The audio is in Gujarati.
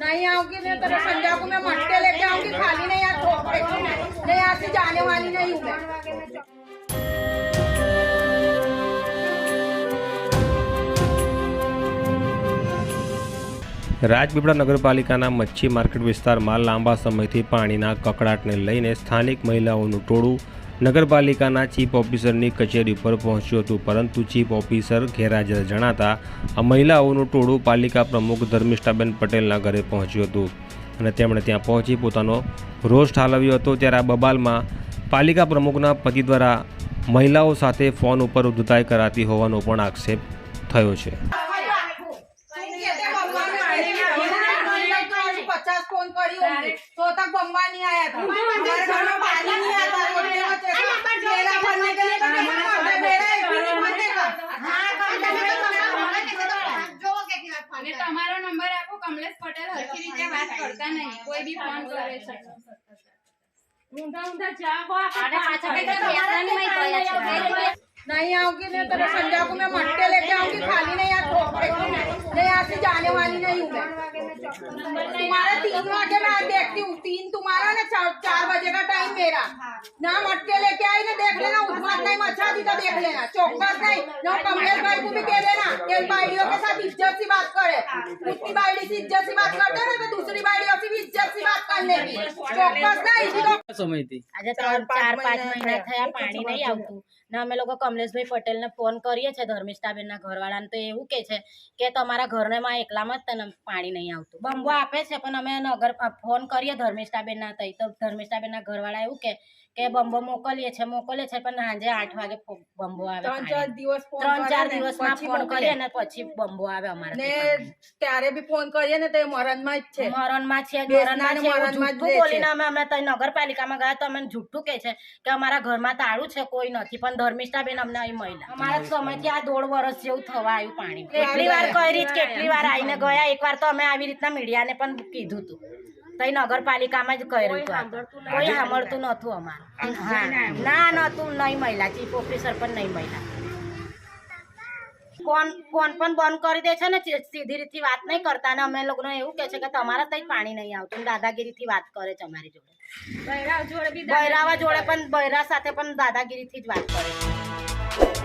नहीं आऊंगी नहीं तो संध्या को मैं मटके लेके आऊंगी खाली नहीं यहाँ ठोक फेंकूंगी नहीं यहाँ से जाने वाली नहीं हूँ मैं રાજપીપળા નગરપાલિકાના મચ્છી માર્કેટ વિસ્તારમાં લાંબા સમયથી પાણીના કકડાટને લઈને સ્થાનિક મહિલાઓનું ટોળું નગરપાલિકાના ચીફ ઓફિસરની કચેરી ઉપર પહોંચ્યું હતું, પરંતુ ચીફ ઓફિસર ગેરહાજર જણાતા આ મહિલાઓનું ટોળું પાલિકા પ્રમુખ ધર્મિષ્ઠાબેન પટેલના ઘરે પહોંચ્યું હતું અને તેમણે ત્યાં પહોંચી પોતાનો રોષ ઠાલવ્યો હતો. ત્યારે આ બબાલમાં પાલિકા પ્રમુખના પતિ દ્વારા મહિલાઓ સાથે ફોન ઉપર ઉદ્ધતાઈ કરાતી હોવાનો પણ આક્ષેપ થયો છે. पचास फोन करी होंगे तो तक बम्बा नहीं आया था हमारे घर में पानी नहीं आता रोटी बचे मेरा भरने के लिए तो कैसे भरते? मेरा एक भी नहीं भरने का અને તમારો નંબર આપો કમલેશ પટેલ હરખી રીતે વાત કરતા નહીં કોઈ બી ફોન કરે છે ઊંધા ઊંધા જવાબો नहीं आऊंगी नहीं तो संध्या को मैं मटके लेके आऊंगी खाली नहीं यहाँ ठोक फेंकूंगी नहीं यहाँ से जाने वाली नहीं हूँ मैं तुम्हारा तीन बजे मैं देखती हूँ तीन तुम्हारा ना चार चार बजे का टाइम मेरा ना मटके लेके आई ना देख लेना उस्मान नहीं मचा दी तो देख लेना चौकस नहीं ना कमलेश भाई को भी कह देना कि बाइडियों के साथ इज्जत से बात करे उसकी बाइडी से इज्जत से बात करते ना तो दूसरी बाइडियों से भी इज्जत से बात અમે લોકો કમલેશભાઈ પટેલને ફોન કરીએ છીએ ધર્મિષ્ઠાબેનના ઘરવાળાને તો એવું કે છે કે તમારા ઘરને માં એકલામાં જ પાણી નહીં આવતું. બંબો આપે છે પણ અમે નગર ફોન કરીએ ધર્મિષ્ઠાબેનના તઈ તો ધર્મિષ્ઠાબેનના ઘરવાળા એવું કે કે બમ્બો મોકલીએ છે મોકલીએ છે પણ સાંજે આઠ વાગે બમ્બો આવે ત્રણ ચાર દિવસ ત્રણ ચાર દિવસમાં ફોન કરીએ ને પછી બમ્બો આવે અમારે ને ત્યારે બી ફોન કરીએ ને તો એ મરણમાં જ છે. મરણમાં છે મરણમાં છે છે. બોલીને અમે અમે તઈ નગરપાલિકામાં ગયા તો અમને જુઠ્ઠું કે છે કે અમારા ઘરમાં તાળું છે કોઈ નથી પણ ધર્મિષ્ઠાબેન અમને અહીં મહિલા અમારા સમયથી આ દોઢ વર્ષ જેવું થવા આવ્યું પાણી. કેટલી વાર કરી કેટલી વાર આવીને ગયા એકવાર તો અમે આવી રીતના મીડિયાને પણ કીધું હતું તઈ નગરપાલિકામાં જ કર્યું હતું કોઈ સાંભળતું નહોતું અમારું. હા. ના નહોતું નહીં મહિલા ચીફ ઓફિસર પણ નહીં મહિલા કોણ કોણ પણ બંધ કરી દે છે ને સીધી રીતથી વાત નહીં કરતા. અને અમે લોકોને એવું કે છે કે તમારા તઈ પાણી નહીં આવતું. ને દાદાગીરીથી વાત કરે છે અમારી જોડે. બૈરાવા જોડે પણ બૈરા સાથે પણ દાદાગીરીથી જ વાત કરે છે.